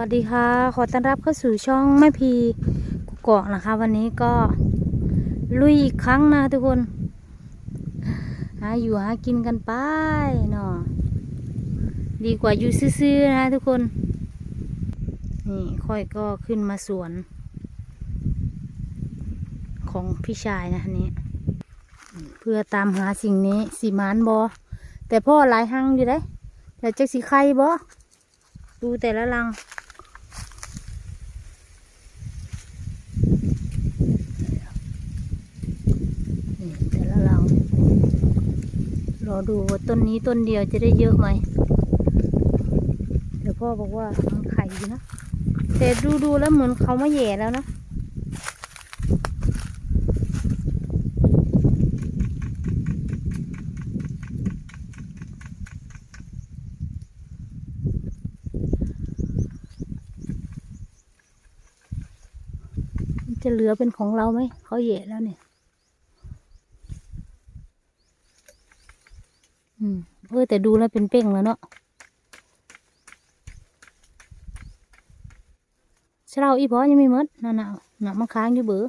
วัสดีค่ะ ขอต้อนรับเข้าสู่ช่องแม่พีกุกเกาะนะคะ วันนี้ก็ลุยอีกครั้งนะทุกคน หาอยู่หากินกันไปเนาะดีกว่าอยู่ซื่อๆนะทุกคน นี่ค่อยก็ขึ้นมาสวน ของพี่ชายนะนนี้ เพื่อตามหาสิ่งนี้สีมานบอแต่พ่อหลายหังอยู่ได้แต่จะสีไข่บอดูแต่ละรัง นี่แต่ละรัง รอ ดูว่าต้นนี้ต้นเดียวจะได้เยอะไหม เดี๋ยวพ่อบอกว่ามันไข่อยู่นะแต่ดูดูๆแล้วเหมือนเขามาแหย่แล้วนะจะเหลือเป็นของเราไหม เขาแหย่แล้วเนี่ย อืม เออแต่ดูแล้วเป็นเป้งแล้วเนาะเช้าอีพอยังไม่มดนั่นน่ะหนักมันค้างอยู่เบือ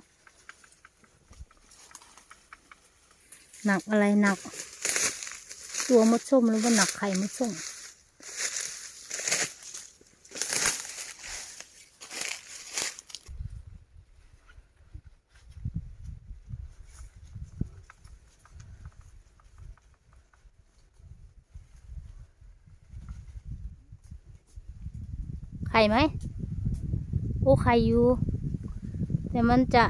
หนักอะไรหนัก ตัวมดส้มหรือว่าหนักไข่มดส้ม ข่ไหมโอ้ไข่อยู่ แต่มันจะ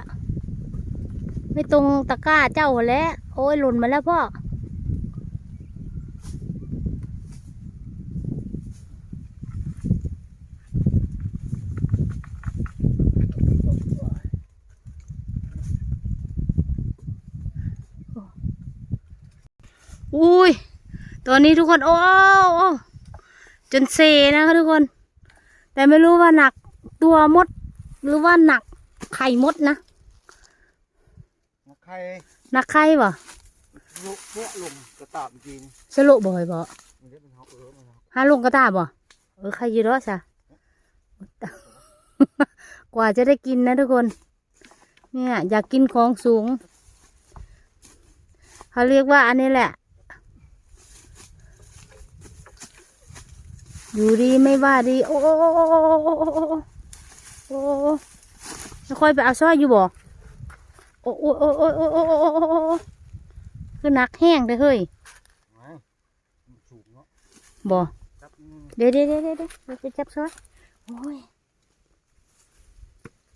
ไม่ตรงตะกร้าเจ้าแล้ว โอ้ยหล่นมาแล้วพ่อ อุ้ย ตอนนี้ทุกคน โอ้โอ้จนเซนะคะทุกคน แต่ไม่รู้ว่าหนักตัวมด หรือว่าหนักไข่มดนะใครหนักไข่บ่ลุกเนี่ยลงกระตาบจริงสรุปบ่อยบ่มันจะเป็นเขาเออมันเขาหาลงกระตาบ่เออใครอยืรอซะกว่าจะได้กินนะทุกคน เนี่ย อยากกินของสูง เขาเรียกว่าอันนี้แหละ อยู่ดีไม่ว่าดี โอ้โอ้โอ้โอ้โอ้จะค่อยไปเอาซ้อยอยู่บ่โอ้โอ้โอ้โอ้โอ้โอ้โอ้คือนักแห้งเด้อเฮ้ยบ่เดี๋ยอเดี๋ยวเดี๋ยวเดี๋ยวจะจับซ้อยโอ้ย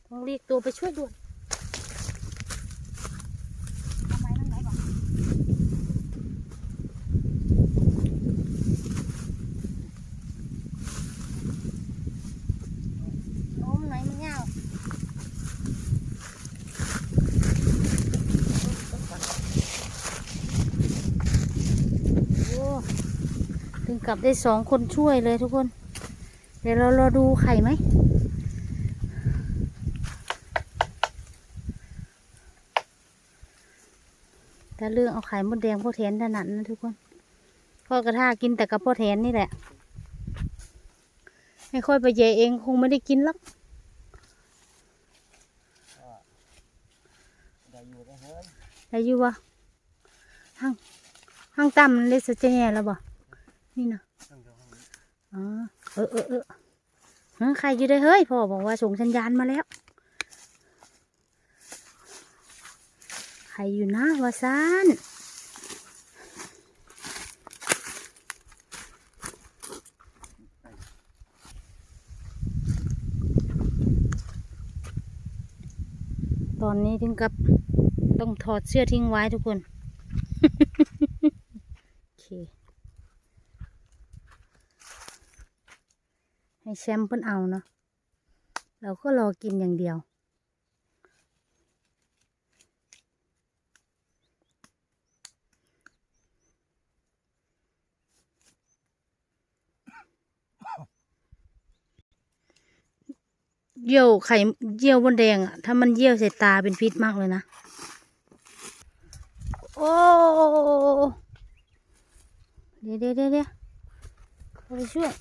ต้องเรียกตัวไปช่วยด่วน ถึงกลับได้สองคนช่วยเลยทุกคน เดี๋ยวเรารอดูไข่ไหมถ้าเรื่องเอาไข่มดแดงพ่อแทนถนัดนะทุกคนพ่อกระทากินแต่กับพ่อแทนนี่แหละ ไม่ค่อยไปเยเองคงไม่ได้กินหรอกได้อยู่ได้เฮ้ยได้อยู่วะห้างห้างต่ำเลยสะเจแย่แล้วบ่ นี่นะตั้งเดี๋ยวให้มันอ๋อเออเออเออฮะใครอยู่ได้เฮ้ยพ่อบอกว่าส่งสัญญาณมาแล้ว ใครอยู่นะวาซานตอนนี้ถึงกับต้องถอดเสื้อทิ้งไว้ทุกคน โอเค ให้แชมป์เพิ่นเอาเนาะเราก็รอกินอย่างเดียว เยี่ยวไข่เยี่ยวบนแดงอะถ้ามันเยี่ยวใส่ตาเป็นพิษมากเลยนะ โอ้ เดี๋ยวเดี๋ยวเดี๋ยวเดี๋ยวเข้าไปช่วย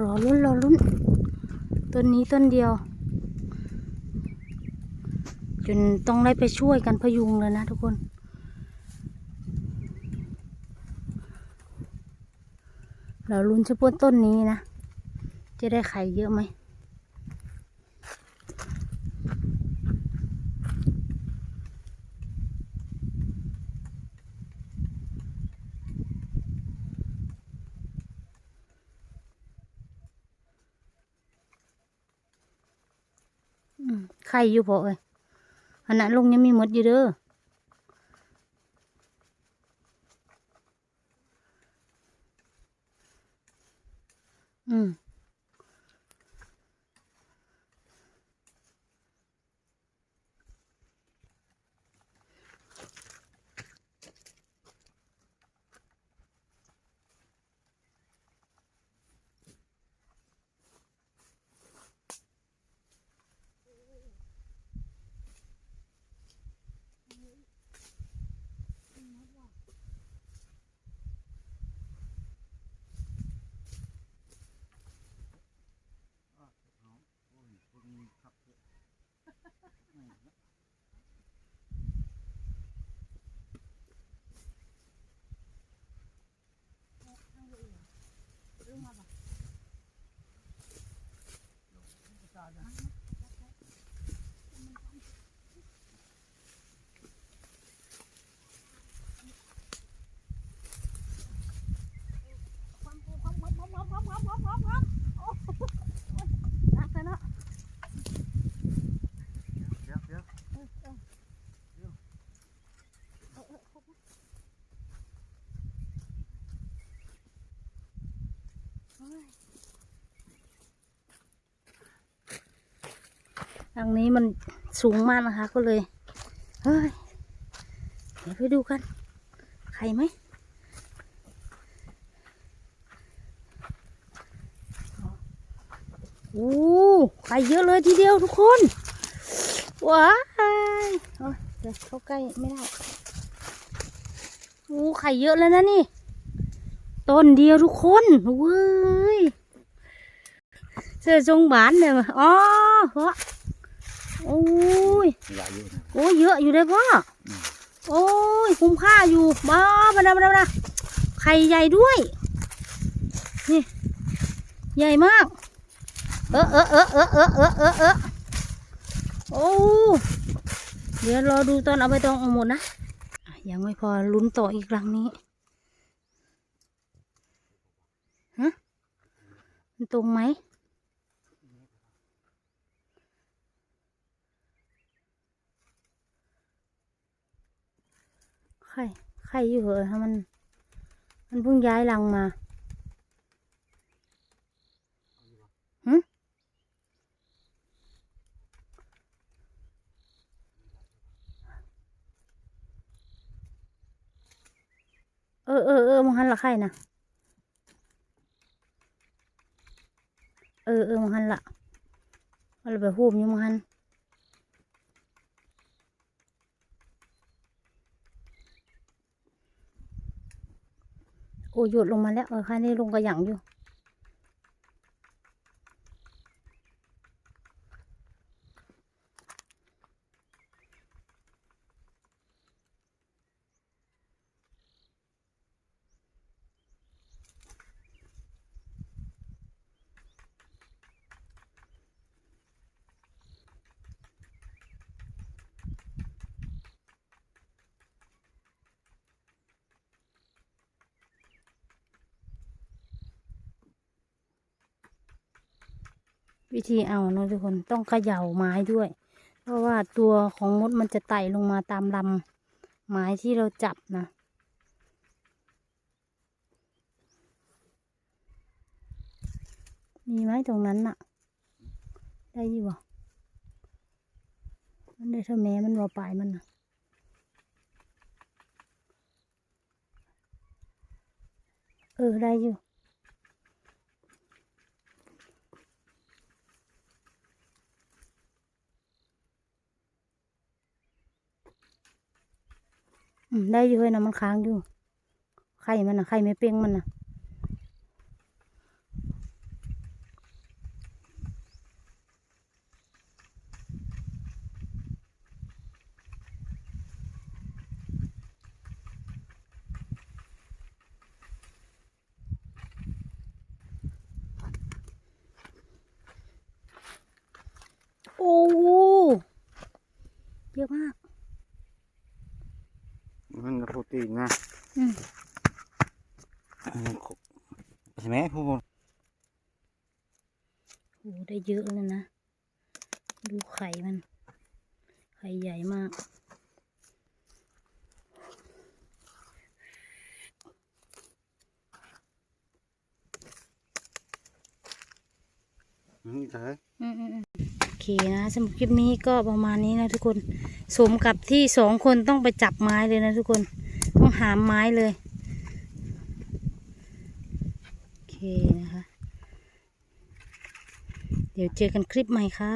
รอลุ้นรอลุ้น ต้นนี้ต้นเดียว จนต้องได้ไปช่วยกันพยุงเลยนะทุกคน เราลุ้นเฉพาะต้นนี้นะ จะได้ไข่เยอะไหม ไข่อยู่พอเอ้ยอันนั้นลงยังมีหมดอยู่เด้อม โอ้ยคนขับเถอะแม่ง นักแล้วเนาะ เดี๋ยวเดี๋ยว ทางนี้มันสูงมากนะคะ ก็เลยเฮ้ยเดี๋ยวไปดูกันไข่ไหมโอ้ไข่เยอะเลยทีเดียวทุกคน ว้ายเอาเดี๋ยวเข้าใกล้ไม่ได้โอ้ไข่เยอะแล้วนะนี่ ต้นเดียวทุกคนเว้ยเสื้อทรงบานเนี่ยอ๋อเพราะโอ้ยอู้ยเยอะอยู่เลยพ่ออมโอ้ยคุ้มค่าอยู่บ้าบาดาบาดาบาดาไข่ใหญ่ด้วยนี่ใหญ่มาก เออเออเออเออเออเออเออเออโอ้เดี๋ยวรอดูตอนเอาไปตองเอาหมดนะอะยังไม่พอลุ้นต่ออีกครั้งนี้ ฮะ มันตรงไหม ไข่ ไข่อยู่เหอะถ้ามัน มันเพิ่งย้ายรังมาหึเออเออเออมังหันละไข่นะ เออเออมังหันละเราไปหูมอยู่มังหันโอ้หยุดลงมาแล้วเออค่ะนี่ลงกระหยังอยู่ วิธีเอาเนะทุกคนต้องเขย่าไม้ด้วย เพราะว่าตัวของมดมันจะไต่ลงมาตามลำไม้ที่เราจับนะมีไหมตรงนั้นน่ะ ได้อยี่บ่มันได้เท่าแม้มันบ่ปลายมันน่ะเออได้อยู่ ได้อยู่เลยนะมันค้างอยู่ ไข่มันนะไข่ไม่เป้งมันนะโอ้เยอะมาก มันโรตีนนะใช่ไหมผู้บนโอ้ได้เยอะเลยนะ ดูไข่มัน ไข่ใหญ่มาก นี่เธอะอืมอืม เคนะสำหรับคลิปนี้ก็ประมาณนี้นะทุกคน สมกับที่สองคนต้องไปจับไม้เลยนะทุกคน ต้องหามไม้เลย โอเคนะคะ เดี๋ยวเจอกันคลิปใหม่ค่ะ